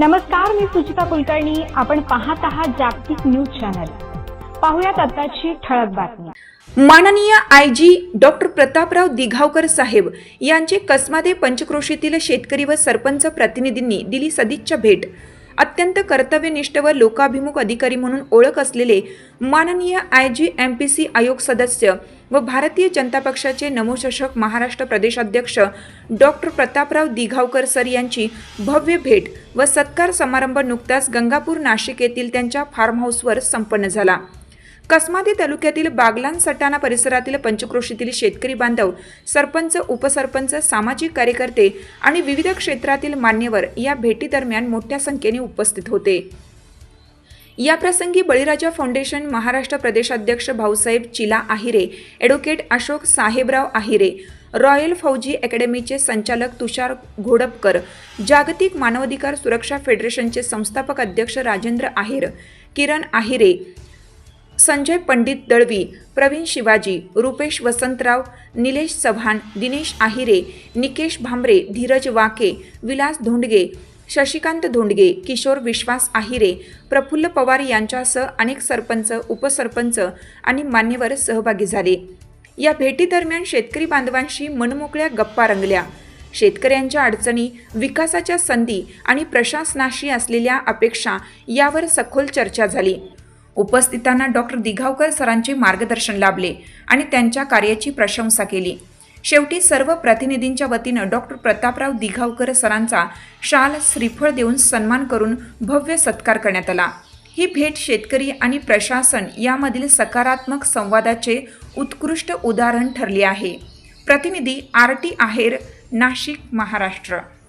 नमस्कार मी सुचिता कुलकर्णी. आपण पाहत आहात जागतिक न्यूज चॅनल. पाहुयात आताची ठळक बातमी. माननीय I G doctor Prataprao Dighavkar साहेब यांचे कसमादे पंचक्रोशीतील शेतकरी व सरपंच प्रतिनिधींनी दिली सदिच्छा भेट. अत्यंत कर्तव्यनिष्ठ व लोकाभिमुख अधिकारी म्हणून ओळख असलेले माननीय I G M P C आयोग सदस्य व भारतीय जनता पक्षाचे नमोशशक महाराष्ट्र प्रदेशाध्यक्ष डॉक्टर प्रतापराव दिघावकर सर यांची भव्य भेट व सत्कार समारंभ नुकताच गंगापूर नाशिक येथील त्यांच्या फार्म हाऊसवर संपन्न झाला. कसमादी तालुक्यातील बागलान सटाणा परिसरातील पंचक्रोशीतील शेतकरी बांधव सरपंच उपसरपंच सामाजिक कार्यकर्ते आणि विविध क्षेत्रातील मान्यवर या भेटीदरम्यान मोठ्या संख्येने उपस्थित होते. याप्रसंगी बळीराजा फाउंडेशन महाराष्ट्र प्रदेशाध्यक्ष भाऊसाहेब चिला आहिरे ॲडव्होकेट अशोक साहेबराव आहिरे रॉयल फौजी अकॅडमीचे संचालक तुषार घोडपकर जागतिक मानवाधिकार सुरक्षा फेडरेशनचे संस्थापक अध्यक्ष राजेंद्र आहेर किरण आहिरे संजय पंडित दळवी प्रवीण शिवाजी रुपेश वसंतराव निलेश चव्हाण दिनेश आहिरे निकेश भांबरे धीरज वाके विलास धोंडगे शशिकांत धोंडगे किशोर विश्वास आहिरे प्रफुल्ल पवार यांच्यासह अनेक सरपंच उपसरपंच आणि मान्यवर सहभागी झाले. या भेटीदरम्यान शेतकरी बांधवांशी मनमोकळ्या गप्पा रंगल्या. शेतकऱ्यांच्या अडचणी विकासाच्या संधी आणि प्रशासनाशी असलेल्या अपेक्षा यावर सखोल चर्चा झाली. उपस्थितांना डॉक्टर दिघावकर सरांचे मार्गदर्शन लाभले आणि त्यांच्या कार्याची प्रशंसा केली. शेवटी सर्व प्रतिनिधींच्या वतीनं डॉक्टर प्रतापराव दिघावकर सरांचा शाल श्रीफळ देऊन सन्मान करून भव्य सत्कार करण्यात आला. ही भेट शेतकरी आणि प्रशासन यामधील सकारात्मक संवादाचे उत्कृष्ट उदाहरण ठरले आहे. प्रतिनिधी आर टी आहेर नाशिक महाराष्ट्र.